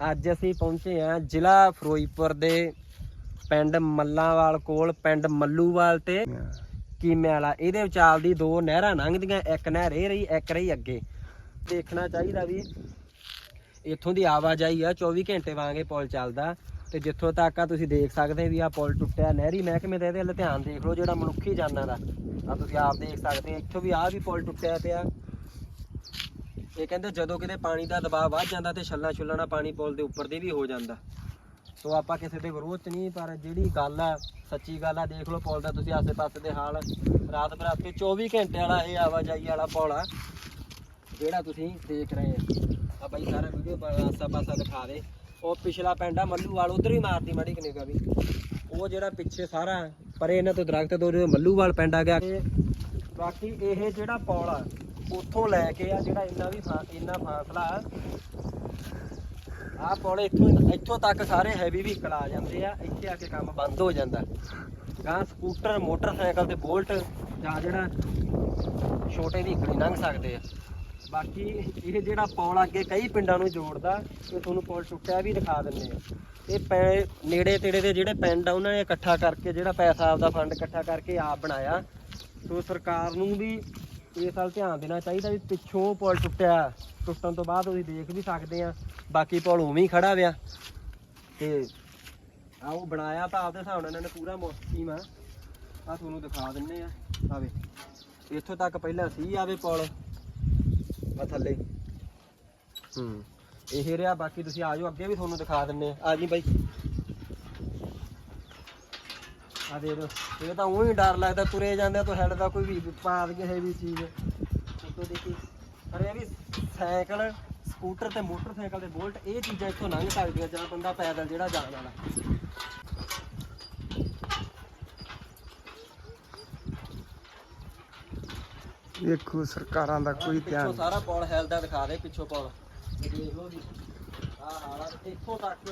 ਅੱਜ ਅਸੀਂ ਪਹੁੰਚੇ ਆ ਜ਼ਿਲ੍ਹਾ ਫਿਰੋਜ਼ਪੁਰ ਦੇ ਪਿੰਡ ਮੱਲਾਂਵਾਲ ਕੋਲ, ਪਿੰਡ ਮੱਲੂਵਾਲ ਤੇ ਕੀਮੇ ਵਾਲਾ। ਇਹਦੇ ਵਿਚਾਲ ਦੀ ਦੋ ਨਹਿਰਾਂ ਲੰਘਦੀਆਂ, ਇੱਕ ਨਹਿਰ ਇਹ ਰਹੀ, ਇੱਕ ਰਹੀ ਅੱਗੇ। ਦੇਖਣਾ ਚਾਹੀਦਾ ਵੀ ਇੱਥੋਂ ਦੀ ਆਵਾਜਾਈ ਆ 24 ਘੰਟੇ ਵਾਂਗੇ ਪੁਲ ਚੱਲਦਾ। ਤੇ ਜਿੱਥੋਂ ਤੱਕ ਆ ਤੁਸੀਂ ਦੇਖ ਸਕਦੇ ਵੀ ਆ ਪੁਲ ਟੁੱਟਿਆ, ਨਹਿਰੀ ਮਹਿਕਮੇ ਦਾ ਇਹਦੇ ਵੱਲ ਧਿਆਨ ਦੇਖ ਲਓ ਜਿਹੜਾ ਮਨੁੱਖੀ ਜਾਨਾਂ ਦਾ। ਆ ਤੁਸੀਂ ਆਪ ਦੇਖ ਸਕਦੇ ਇੱਥੋਂ ਵੀ ਆ ਵੀ ਪੁਲ ਟੁੱਟਿਆ ਪਿਆ। ਇਹ ਕਹਿੰਦੇ ਜਦੋਂ ਕਿਤੇ ਪਾਣੀ ਦਾ ਦਬਾਅ ਵੱਧ ਜਾਂਦਾ ਤੇ ਛੱਲਾ ਛੁੱਲਾ ਨਾਲ ਪਾਣੀ ਪੁਲ ਦੇ ਉੱਪਰ ਦੇ ਵੀ ਹੋ ਜਾਂਦਾ। ਸੋ ਆਪਾਂ ਕਿਸੇ ਦੇ ਵਿਰੋਧ ਚ ਨਹੀਂ, ਪਰ ਜਿਹੜੀ ਗੱਲ ਆ, ਸੱਚੀ ਗੱਲ ਆ, ਦੇਖ ਲਓ ਪੁਲ ਦਾ ਤੁਸੀਂ ਆਸੇ-ਪਾਸੇ ਦੇ ਹਾਲ। ਰਾਤ ਬਰਾਤੇ 24 ਘੰਟੇ ਵਾਲਾ ਇਹ ਆਵਾਜਾਈ ਵਾਲਾ ਪੌਲ ਆ, ਜਿਹੜਾ ਤੁਸੀਂ ਦੇਖ ਰਹੇ ਆ ਆ ਬਾਈ ਸਾਰਾ ਵੀਡੀਓ ਆਸਾ-ਪਾਸਾ ਦਿਖਾ ਦੇ। ਉਹ ਪਿਛਲਾ ਪਿੰਡ ਆ ਮੱਲੂਵਾਲ ਉਧਰ ਹੀ ਮਾਰਦੀ ਮਾੜੀ ਕਨੇਗਾ ਵੀ। ਉਹ ਜਿਹੜਾ ਪਿੱਛੇ ਸਾਰਾ, ਪਰੇ ਇਹਨਾਂ ਤੋਂ ਦਰਖਤ ਤੋਂ ਮੱਲੂਵਾਲ ਪਿੰਡ ਆ ਗਿਆ। ਬਾਕੀ ਇਹ ਜਿਹੜਾ ਪੌਲ ਆ ਉੱਥੋਂ ਲੈ ਕੇ ਆ ਜਿਹੜਾ ਇੰਨਾ ਵੀ ਫਾ- ਇੰਨਾ ਫਾਸਲਾ ਆਹ ਪੁਲ ਇੱਥੋਂ ਇੱਥੋਂ ਤੱਕ ਸਾਰੇ ਹੈਵੀ ਵਹੀਕਲ ਆ ਜਾਂਦੇ ਆ, ਇੱਥੇ ਆ ਕੇ ਕੰਮ ਬੰਦ ਹੋ ਜਾਂਦਾ। ਗਾਂ ਸਕੂਟਰ, ਮੋਟਰਸਾਈਕਲ ਤੇ ਬੋਲਟ ਜਾਂ ਜਿਹੜਾ ਛੋਟੇ ਵਹੀਕਲ ਹੀ ਲੰਘ ਸਕਦੇ ਆ। ਬਾਕੀ ਇਹ ਜਿਹੜਾ ਪੁਲ ਅੱਗੇ ਕਈ ਪਿੰਡਾਂ ਨੂੰ ਜੋੜਦਾ, ਇਹ ਤੁਹਾਨੂੰ ਪੁਲ ਟੁੱਟਿਆ ਵੀ ਦਿਖਾ ਦਿੰਦੇ ਆ। ਇਹ ਪੈ- ਨੇੜੇ ਤੇੜੇ ਦੇ ਜਿਹੜੇ ਪਿੰਡ ਆ, ਉਹਨਾਂ ਨੇ ਇਕੱਠਾ ਕਰਕੇ ਜਿਹੜਾ ਪੈਸਾ ਆਪਦਾ ਫੰਡ ਇਕੱਠਾ ਕਰਕੇ ਆਪ ਬਣਾਇਆ। ਸੋ ਸਰਕਾਰ ਨੂੰ ਵੀ ਇਸ ਵੱਲ ਧਿਆਨ ਦੇਣਾ ਚਾਹੀਦਾ ਵੀ ਪਿੱਛੋਂ ਪੁਲ ਟੁੱਟਿਆ, ਟੁੱਟਣ ਤੋਂ ਬਾਅਦ ਤੁਸੀਂ ਦੇਖ ਵੀ ਸਕਦੇ ਆ, ਬਾਕੀ ਪੁਲ ਉਵੇਂ ਹੀ ਖੜਾ ਵਿਆ। ਤੇ ਆ ਉਹ ਬਣਾਇਆ ਤਾਂ ਆਪਦੇ ਹਿਸਾਬ ਨਾਲ ਇਹਨਾਂ ਨੇ ਪੂਰਾ ਮੁਸਤਕੀਮ ਆ। ਆ ਤੁਹਾਨੂੰ ਦਿਖਾ ਦਿੰਨੇ ਆ ਆਵੇ ਇੱਥੋਂ ਤੱਕ ਪਹਿਲਾਂ ਸੀ ਆਵੇ ਪੁਲ ਆ ਥੱਲੇ। ਹੂੰ, ਇਹ ਰਿਹਾ, ਬਾਕੀ ਤੁਸੀਂ ਆ ਜਾਓ, ਅੱਗੇ ਵੀ ਤੁਹਾਨੂੰ ਦਿਖਾ ਦਿੰਨੇ ਆ। ਆ ਜੀ ਬਾਈ। ਆ ਦੇ ਦੋ ਇਹ ਤਾਂ ਉਹੀ ਡਰ ਲੱਗਦਾ ਤੁਰੇ ਜਾਂਦੇ ਤੋਂ ਹੈਡ ਦਾ ਕੋਈ ਵੀ ਪਾ ਦੇ ਹੈ ਵੀ ਚੀਜ਼। ਉੱਤੋਂ ਦੇਖੀ। ਪਰ ਇਹ ਵੀ ਸਾਈਕਲ ਸਕੂਟਰ ਤੇ ਮੋਟਰਸਾਈਕਲ ਤੇ ਬੋਲਟ ਇਹ ਚੀਜ਼ਾਂ ਇੱਥੋਂ ਲੰਘ ਸਕਦੀਆਂ ਜਾਂ ਬੰਦਾ ਪੈਦਲ ਜਿਹੜਾ ਜਾਣ ਵਾਲਾ। ਵੇਖੋ ਸਰਕਾਰਾਂ ਦਾ ਕੋਈ ਪਿੱਛੋਂ ਧਿਆਨ। ਸਾਰਾ ਪੌਲ ਹੈਲਦਾ ਦਿਖਾ ਦੇ ਪਿੱਛੋਂ ਪੌਲ। ਦੇਖ ਲਓ ਜੀ। ਆ ਹਾਲਾ ਇੱਥੋਂ ਤੱਕ।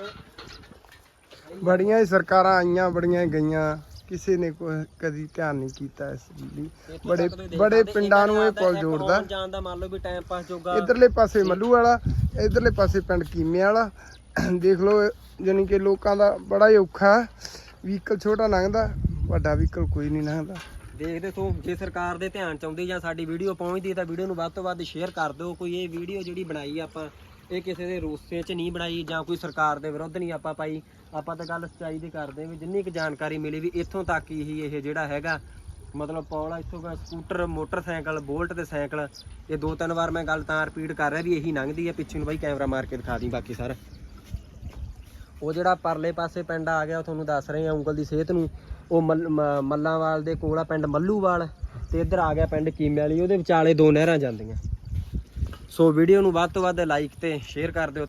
ਬੜੀਆਂ ਹੀ ਸਰਕਾਰਾਂ ਆਈਆਂ ਬੜੀਆਂ ਹੀ ਗਈਆਂ। ਕਿਸੇ ਨੇ ਕੋਈ ਕਦੀ ਧਿਆਨ ਨਹੀਂ ਕੀਤਾ ਇਸ ਇੱਥੋਂ ਬੜੇ ਬੜੇ ਪਿੰਡਾਂ ਨੂੰ ਇਹ ਪੁਲ ਦਾ ਜੋੜਦਾ। ਆਉਣ ਜਾਣ ਦਾ ਮੰਨ ਲਓ ਵੀ ਟਾਈਮ ਪਾਸ ਜੋਗਾ। ਇਧਰਲੇ ਪਾਸੇ ਮੱਲੂ ਵਾਲਾ ਇਧਰਲੇ ਪਾਸੇ ਪਿੰਡ ਕੀਮੇ ਵਾਲਾ। ਦੇਖ ਲਓ ਜਾਨੀ ਕਿ ਲੋਕਾਂ ਦਾ ਬੜਾ ਹੀ ਔਖਾ ਵਹੀਕਲ ਛੋਟਾ ਲੰਘਦਾ ਵੱਡਾ ਵਹੀਕਲ ਕੋਈ ਨਹੀਂ ਲੰਘਦਾ। ਦੇਖਦੇ ਸੋ ਜੇ ਸਰਕਾਰ ਦੇ ਧਿਆਨ ਚ ਆਉਂਦੀ ਜਾਂ ਸਾਡੀ ਵੀਡੀਓ ਪਹੁੰਚਦੀ ਤਾਂ ਵੀਡੀਓ ਨੂੰ ਵੱਧ ਤੋਂ ਵੱਧ ਸ਼ੇਅਰ ਕਰ ਦਿਓ। ਕੋਈ ਇਹ ਵੀਡੀਓ ਜਿਹੜੀ ਬਣਾਈ ਆਪਾਂ ਇਹ ਕਿਸੇ ਦੇ ਰੋਸੇ 'ਚ ਨਹੀਂ ਬਣਾਈ ਜਾਂ ਕੋਈ ਸਰਕਾਰ ਦੇ ਵਿਰੁੱਧ ਨਹੀਂ ਆਪਾਂ ਪਾਈ, ਆਪਾਂ ਤਾਂ ਗੱਲ ਸੱਚਾਈ ਦੀ ਕਰਦੇ ਵੀ ਜਿੰਨੀ ਕੁ ਜਾਣਕਾਰੀ ਮਿਲੀ ਵੀ ਇੱਥੋਂ ਤੱਕ ਹੀ ਇਹ ਜਿਹੜਾ ਹੈਗਾ, ਮਤਲਬ ਪੌਲਾ ਇੱਥੋਂ ਦਾ ਸਕੂਟਰ, ਮੋਟਰਸਾਈਕਲ, ਬੋਲਟ ਤੇ ਸਾਈਕਲ, ਇਹ ਦੋ ਤਿੰਨ ਵਾਰ ਮੈਂ ਗੱਲ ਤਾਂ ਰਿਪੀਟ ਕਰ ਰਿਹਾ ਵੀ ਇਹੀ ਲੰਘਦੀ ਹੈ, ਪਿੱਛੇ ਨੂੰ ਬਾਈ ਕੈਮਰਾ ਮਾਰ ਕੇ ਦਿਖਾ ਦੀ ਬਾਕੀ ਸਾਰਾ। ਉਹ ਜਿਹੜਾ ਪਰਲੇ ਪਾਸੇ ਪਿੰਡ ਆ ਗਿਆ, ਉਹ ਤੁਹਾਨੂੰ ਦੱਸ ਰਹੇ ਆ ਉਂਗਲ ਦੀ ਸਿਹਤ ਨੂੰ। ਉਹ ਮੱਲ- ਮ- ਮੱਲਾਂਵਾਲ ਦੇ ਕੋਲ ਆ ਪਿੰਡ ਮੱਲੂਵਾਲ, ਤੇ ਇੱਧਰ ਆ ਗਿਆ ਪਿੰਡ ਕੀਮੇ ਵਾਲੀ ਉਹਦੇ ਵਿਚਾਲੇ ਦੋ ਨਹਿਰਾਂ ਜਾਂਦੀਆਂ। ਸੋ ਵੀਡੀਓ ਨੂੰ ਵੱਧ ਤੋਂ ਵੱਧ ਲਾਈਕ ਤੇ ਸ਼ੇਅਰ ਕਰ ਦਿਓ।